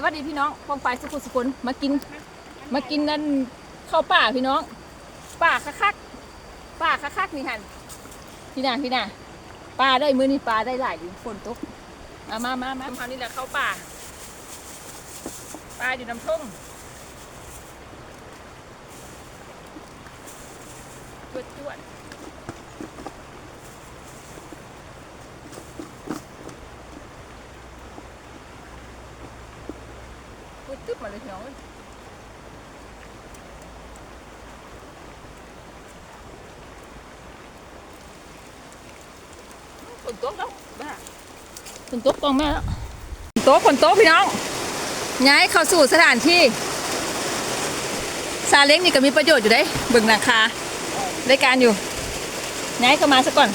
สวัสดีพี่น้องปองไปสุขุสุขุนมากิน มากินนั่นข้าวป่าพี่น้องป่าคักๆป่าคักๆนี่หันพี่นาพี่นาปลาได้มือนี่ปลาได้หลายอยู่ฝนตกมามามามาคราวนี้แหละเข้าป่าปลาอยู่น้ำทุ่งจวดจวด จวดตึ๊บมาเลยพี่น้องเอ้ยฝนตกแล้วบ้าฝนตกกองแม่แล้วฝนตกฝนตกพี่น้องย้ายเข้าสู่สถานที่ซาเล้งนี่ก็มีประโยชน์อยู่ได้เบิ่งราคาได้การอยู่ย้ายเข้ามาซะก่อน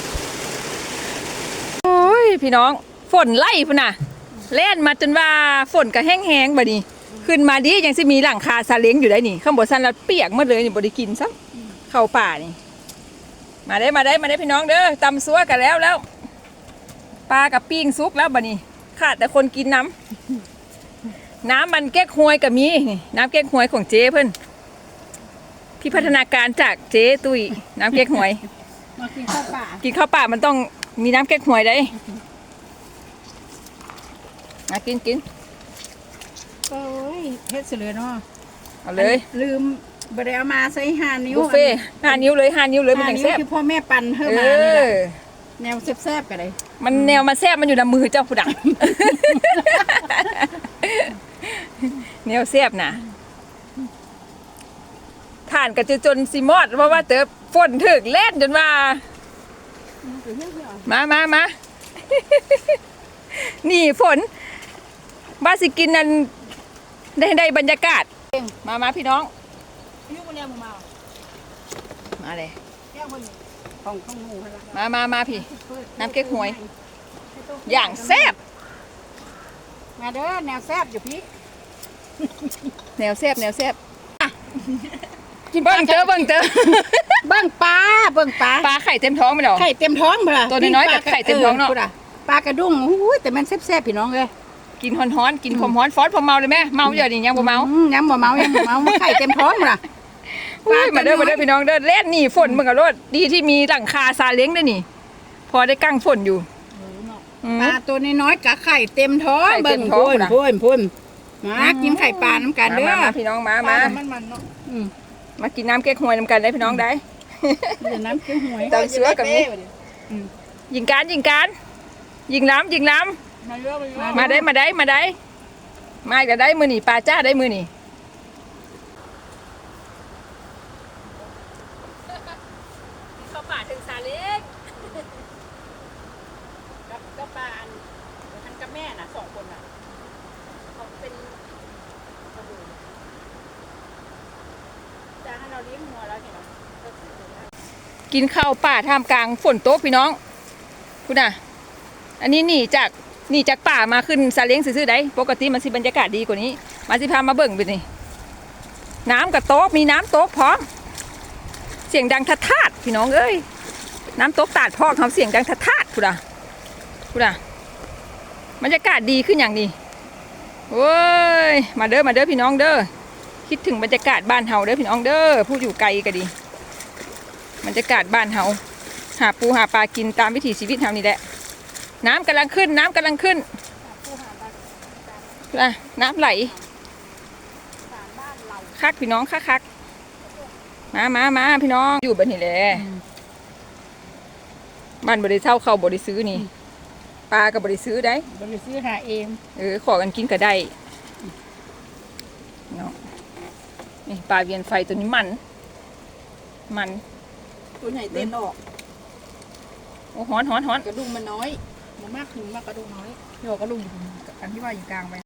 โอ้ยพี่น้องฝนไล่พุ่นน่ะเล่นมาจนว่าฝนก็แห้งๆบัดนี้ ขึ้นมาดียังสิมีหลังคาซาเล้งอยู่ได้นี่ ข้างบนซันแล้วเปียกหมดเลยนี่บ่ได้กินซ้ำเข้าป่านี่ มาได้มาได้มาได้พี่น้องเด้อตำซัวกันแล้วแล้วปลากับปิ้งซุกแล้วบัดนี้ขาดแต่คนกินน้ำน้ำมันแก้หวยกับมีนี่น้ำแก้หวยของเจ๊เพิ่นพี่พัฒนาการจากเจ๊ตุยน้ำแก้หวยมากินข้าวป่ากินข้าวป่ามันต้องมีน้ำแก้หวยได้มากินกิน โอ้ยเฮ็ดเสือเนาะเอาเลยลืมบไดเอามาใส่ห้านิ้วบุฟเฟ่ต์ห้านิ้วเลยห้านิ้วเลยมันห้าอย่างนิ้วแซ่บคือพ่อแม่ปั่นเพิ่มเอมานี่แหละอแนวแซ่บๆกันเลยมันแนวมาแซ่บมันอยู่ในมือเจ้าผู้ดังแนวแซ่บนะท่านก็จะจนสิมอดเพราะว่าเติบฝนถึกเล่นจนว่ามามามานี่ฝนบ้าสิกินนั่น ได้ได้บรรยากาศ มามาพี่น้องยุคนเนี้ยมึงมามาเลยแก้วคนนี้ของข้างหมูให้ละมามามาพี่ น้ำเก๊กฮวย อย่างแซ่บมาเด้อแนวแซ่บอยู่พี่ แนวแซ่บแนวแซ่บเบิ่งเจอเบิ่งเจอเบิ่งปลาเบิ่งปลาปลาไข่เต็มท้องไหมดอกไข่เต็มท้องเปล่าตัวน้อยๆกับไข่เต็มท้องเนาะปลากระดุ้งอุ้ยแต่มันแซ่บๆพี่น้องเลย กินฮ้อนๆกินความฮ้อนฟอสพอเมาเลยแม่เมาอยู่นี่ยังบ่เมาอืยังบ่เมายังบ่เมาไข่เต็มท้องเปล่าอุ้ยมาเด้อมาเด้อพี่น้องเด้อเล่นนี่ฝนมึงกับรถดีที่มีหลังคาซาเล้งด้วยนี่ พอได้กั้งฝนอยู่อืม ปลาตัวน้อยๆกับไข่เต็มท้องไข่เต็เบิ่งมท้องพุ่นน่ะ พุ่นพุ่นมากินไข่ปลาน้ำกันเด้อมามาพี่น้องมามามันมันเนาะอืมมากินน้ำเก๊กฮวยน้ำกันได้พี่น้องได้ เดี๋ยวน้ำเกี้ยวหวยตำเสือกับนี่ ยิงการยิงการยิงล้ำยิงล้ มาเยอะมาเยอะำมาได้มาได้มาได้มาอีกแล้วได้มือนี่ปลาจ้าได้มือนี่เข้าป่าถึงซาเล้งกับกับปลาอันทันกับแม่น่ะสองคนน่ะเขาเป็นกระดูกจะให้เราเลี้ยงงัวแล้วเห็นไหมกินข้าวป่าท่ามกลางฝนตกพี่น้องคุณน่ะ อันนี้หนีจากห นี่จากป่ามาขึ้นซาเล้งซื่อๆได้ปกติมันสิบรรยากาศดีกว่านี้ มาสิพามาเบิ่งไปนี่ น้ำกับโต๊ะมีน้ำโต๊ะพร้อม เสียงดังทัดทาดพี่น้องเอ้ย น้ำโต๊ะตาดพอกทำเสียงดังทัดทาดคุณน่ะคุณน่ะบรรยากาศดีขึ้นอย่างนี้โอ้ย มาเด้อ มาเด้อพี่น้องเด้อ คิดถึงบรรยากาศบ้านเฮาเด้อพี่น้องเด้อ ผู้อยู่ไกลก็ดี บรรยากาศบ้านเฮาหาปูหาปลากินตามวิถีชีวิตเฮานี่แหละ น้ำกำลังขึ้น น้ำกำลังขึ้นนะน้ำไหลคักพี่น้องคักคักมามามาพี่น้อง อยู่แบบนี้แหละบ้านบริเช่าเขาบริซื้อนี่ ปลากับบริซื้อได้ บริซื้อหาเอง เออ ขอกันกินก็ได้เนาะนี่ปลาเวียนไฟตัวนี้มัน มัน ตัวใหญ่เต้นออก โอ้ฮ้อนฮ้อนฮ้อนกระดุมมันน้อย มันมากถึงมากกระดูกน้อยเดี๋ยวกระดุมอันที่ว่าอยู่กลางไป